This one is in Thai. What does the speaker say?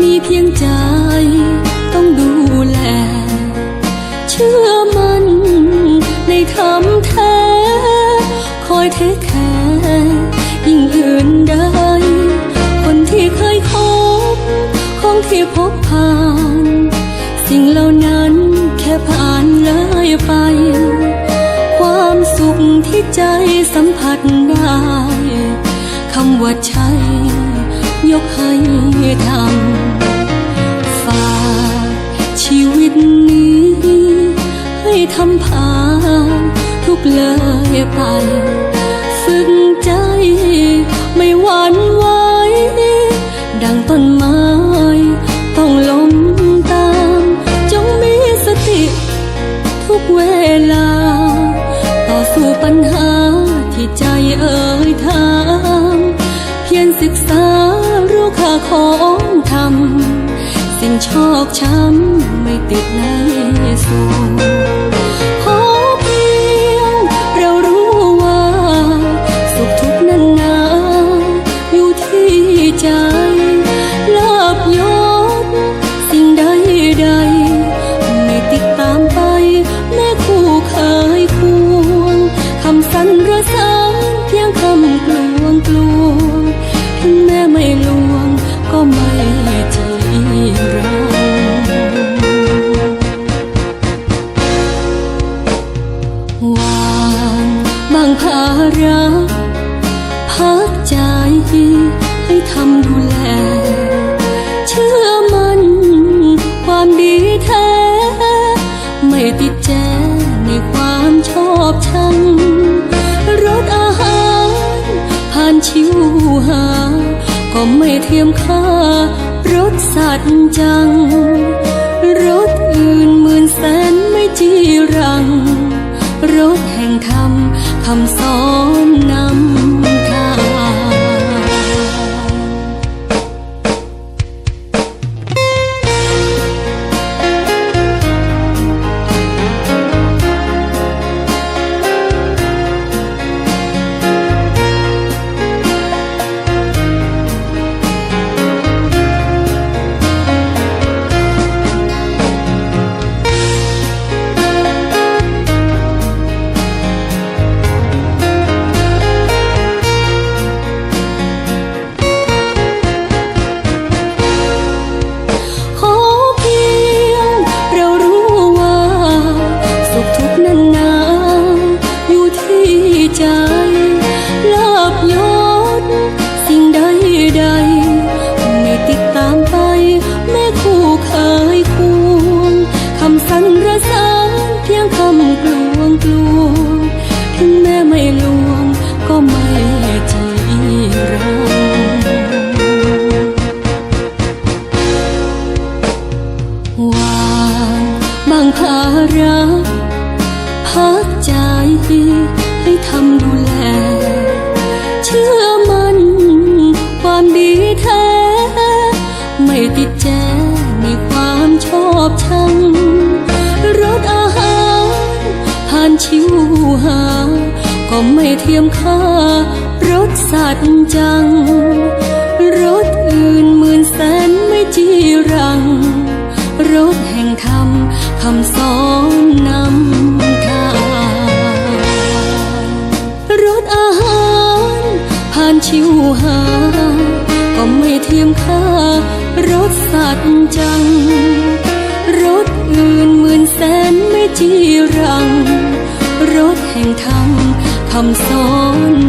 มีเพียงใจต้องดูแล เชื่อมันในคำแท้ คอยเทคแคร์ยิ่งอื่นใดคนที่เคยคบของที่พบผ่าน สิ่งเหล่านั้นแค่ผ่านเลยไป ความสุขที่ใจสัมผัสได้คำว่าใช่ ยกให้ทำฝากชีวิตนี้ ให้ทำผ่านทุกเลยไป ฝึกใจไม่หวั่นไหวดังต้นไม้ ของธรรม สิ่งชอกช้ำไม่ติดในสูขอเพียงเรารู้ว่า สุขทุกนั้นนาอยู่ที่ใจลาบยศสิ่งใดใด ไม่ติดตามไป แม่คู่เคยควงคำสันรสานเพียงคำกลวงกลวง ให้ทำดูแล เชื่อมันความดีแท้ ไม่ติดแจในความชอบชังรสอาหารผ่านชิวหา ก็ไม่เทียมค่ารสสัตว์จังรสอื่นหมื่นแสนไม่จีรังรถแห่งธรรมคำสอนนำ ก็ไม่เทียมค่ารสสัตว์จังรสอื่นหมื่นแสนไม่จีรัง รถแห่งธรรมคำสอนนำทางรถอาหารผ่านชิวหา ก็ไม่เทียมค่ารถสัตว์จัง รถอื่นหมื่นแสนไม่จีรัง รถแห่งธรรม คำสอนนำ